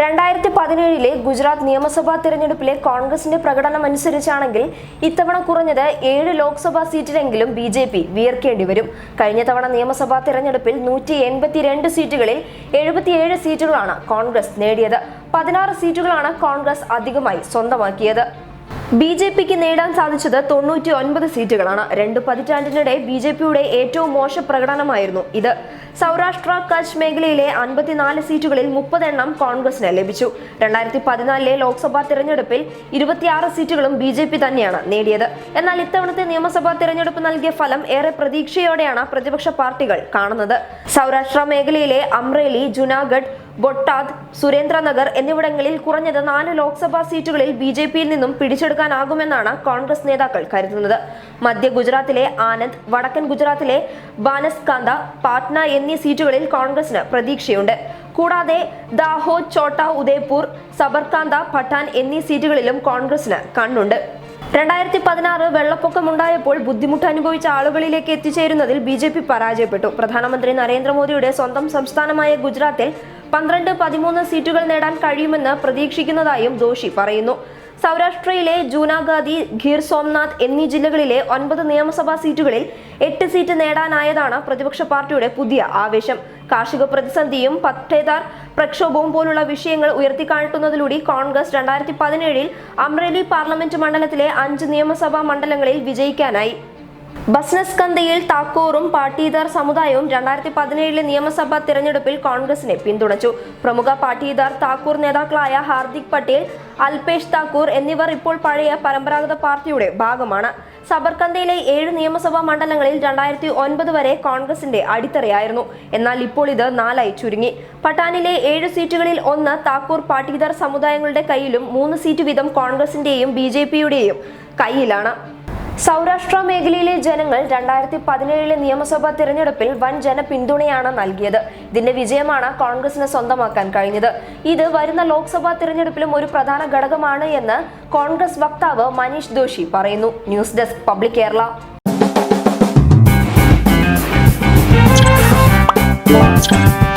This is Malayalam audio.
രണ്ടായിരത്തി പതിനേഴിലെ ഗുജറാത്ത് നിയമസഭാ തിരഞ്ഞെടുപ്പിലെ കോൺഗ്രസിന്റെ പ്രകടനം അനുസരിച്ചാണെങ്കിൽ ഇത്തവണ കുറഞ്ഞത് ഏഴ് ലോക്സഭാ സീറ്റിലെങ്കിലും ബി ജെ പി വിയർക്കേണ്ടി വരും. കഴിഞ്ഞ തവണ നിയമസഭാ തിരഞ്ഞെടുപ്പിൽ നൂറ്റി എൺപത്തിരണ്ട് സീറ്റുകളിൽ എഴുപത്തിയേഴ് സീറ്റുകളാണ് കോൺഗ്രസ് നേടിയത്. പതിനാറ് സീറ്റുകളാണ് കോൺഗ്രസ് അധികമായി സ്വന്തമാക്കിയത്. ബി ജെ പിക്ക് നേടാൻ സാധിച്ചത് തൊണ്ണൂറ്റി ഒൻപത് സീറ്റുകളാണ്. രണ്ട് പതിറ്റാണ്ടിനിടെ ബി ജെ പിയുടെ ഏറ്റവും മോശം പ്രകടനമായിരുന്നു ഇത്. സൗരാഷ്ട്ര കച്ച് മേഖലയിലെ അൻപത്തിനാല് സീറ്റുകളിൽ മുപ്പതെണ്ണം കോൺഗ്രസിന് ലഭിച്ചു. രണ്ടായിരത്തി പതിനാലിലെ ലോക്സഭാ തിരഞ്ഞെടുപ്പിൽ ഇരുപത്തിയാറ് സീറ്റുകളും ബി ജെ പി തന്നെയാണ് നേടിയത്. എന്നാൽ ഇത്തവണത്തെ നിയമസഭാ തിരഞ്ഞെടുപ്പ് നൽകിയ ഫലം ഏറെ പ്രതീക്ഷയോടെയാണ് പ്രതിപക്ഷ പാർട്ടികൾ കാണുന്നത്. സൗരാഷ്ട്ര മേഖലയിലെ അമ്രേലി ജുനാഗഡ് ബൊട്ടാദ് സുരേന്ദ്രനഗർ എന്നിവിടങ്ങളിൽ കുറഞ്ഞത് നാല് ലോക്സഭാ സീറ്റുകളിൽ ബി ജെ പിയിൽ നിന്നും പിടിച്ചെടുക്കാനാകുമെന്നാണ് കോൺഗ്രസ് നേതാക്കൾ കരുതുന്നത്. മധ്യ ഗുജറാത്തിലെ ആനന്ദ് വടക്കൻ ഗുജറാത്തിലെ ബാനസ്കാന്ത പാട്ന എന്നീ സീറ്റുകളിൽ കോൺഗ്രസിന് പ്രതീക്ഷയുണ്ട്. കൂടാതെ ദാഹോ ചോട്ട ഉദയ്പൂർ സബർകാന്ത പഠാൻ എന്നീ സീറ്റുകളിലും കോൺഗ്രസിന് കണ്ണുണ്ട്. രണ്ടായിരത്തി പതിനാറ് വെള്ളപ്പൊക്കമുണ്ടായപ്പോൾ ബുദ്ധിമുട്ട് അനുഭവിച്ച ആളുകളിലേക്ക് എത്തിച്ചേരുന്നതിൽ ബി ജെ പി പരാജയപ്പെട്ടു. പ്രധാനമന്ത്രി നരേന്ദ്രമോദിയുടെ സ്വന്തം സംസ്ഥാനമായ ഗുജറാത്തിൽ പന്ത്രണ്ട് പതിമൂന്ന് സീറ്റുകൾ നേടാൻ കഴിയുമെന്ന് പ്രതീക്ഷിക്കുന്നതായും ദോഷി പറയുന്നു. സൗരാഷ്ട്രയിലെ ജൂനാഗാദി ഗീർ സോംനാഥ് എന്നീ ജില്ലകളിലെ ഒൻപത് നിയമസഭാ സീറ്റുകളിൽ എട്ട് സീറ്റ് നേടാനായതാണ് പ്രതിപക്ഷ പാർട്ടിയുടെ പുതിയ ആവേശം. കാർഷിക പ്രതിസന്ധിയും പത്തേദാർ പ്രക്ഷോഭവും പോലുള്ള വിഷയങ്ങൾ ഉയർത്തിക്കാട്ടുന്നതിലൂടെ കോൺഗ്രസ് രണ്ടായിരത്തി പതിനേഴിൽ അമ്രേലി പാർലമെന്റ് മണ്ഡലത്തിലെ അഞ്ച് നിയമസഭാ മണ്ഡലങ്ങളിൽ വിജയിക്കാനായി. ബസ്നസ്കന്ദയിൽ താക്കൂറും പാട്ടീദാർ സമുദായവും രണ്ടായിരത്തി പതിനേഴിലെ നിയമസഭാ തിരഞ്ഞെടുപ്പിൽ കോൺഗ്രസിനെ പിന്തുണച്ചു. പ്രമുഖ പാട്ടീദാർ താക്കൂർ നേതാക്കളായ ഹാർദിക് പട്ടേൽ അൽപേഷ് താക്കൂർ എന്നിവർ ഇപ്പോൾ പഴയ പരമ്പരാഗത പാർട്ടിയുടെ ഭാഗമാണ്. സബർകന്തയിലെ ഏഴ് നിയമസഭാ മണ്ഡലങ്ങളിൽ രണ്ടായിരത്തി ഒൻപത് വരെ കോൺഗ്രസിന്റെ അടിത്തറയായിരുന്നു. എന്നാൽ ഇപ്പോൾ ഇത് നാലായി ചുരുങ്ങി. പട്ടാനിലെ ഏഴ് സീറ്റുകളിൽ ഒന്ന് താക്കൂർ പാട്ടീദാർ സമുദായങ്ങളുടെ കയ്യിലും മൂന്ന് സീറ്റ് വീതം കോൺഗ്രസിന്റെയും ബി കയ്യിലാണ്. സൗരാഷ്ട്ര മേഖലയിലെ ജനങ്ങൾ രണ്ടായിരത്തി പതിനേഴിലെ നിയമസഭാ തിരഞ്ഞെടുപ്പിൽ വൻ ജനപിന്തുണയാണ് നൽകിയത്. ഇതിന്റെ വിജയമാണ് കോൺഗ്രസിന് സ്വന്തമാക്കാൻ കഴിഞ്ഞത്. ഇത് വരുന്ന ലോക്സഭാ തിരഞ്ഞെടുപ്പിലും ഒരു പ്രധാന ഘടകമാണ് എന്ന് കോൺഗ്രസ് വക്താവ് മനീഷ് ദോഷി പറയുന്നു. News desk public Kerala. Thank you.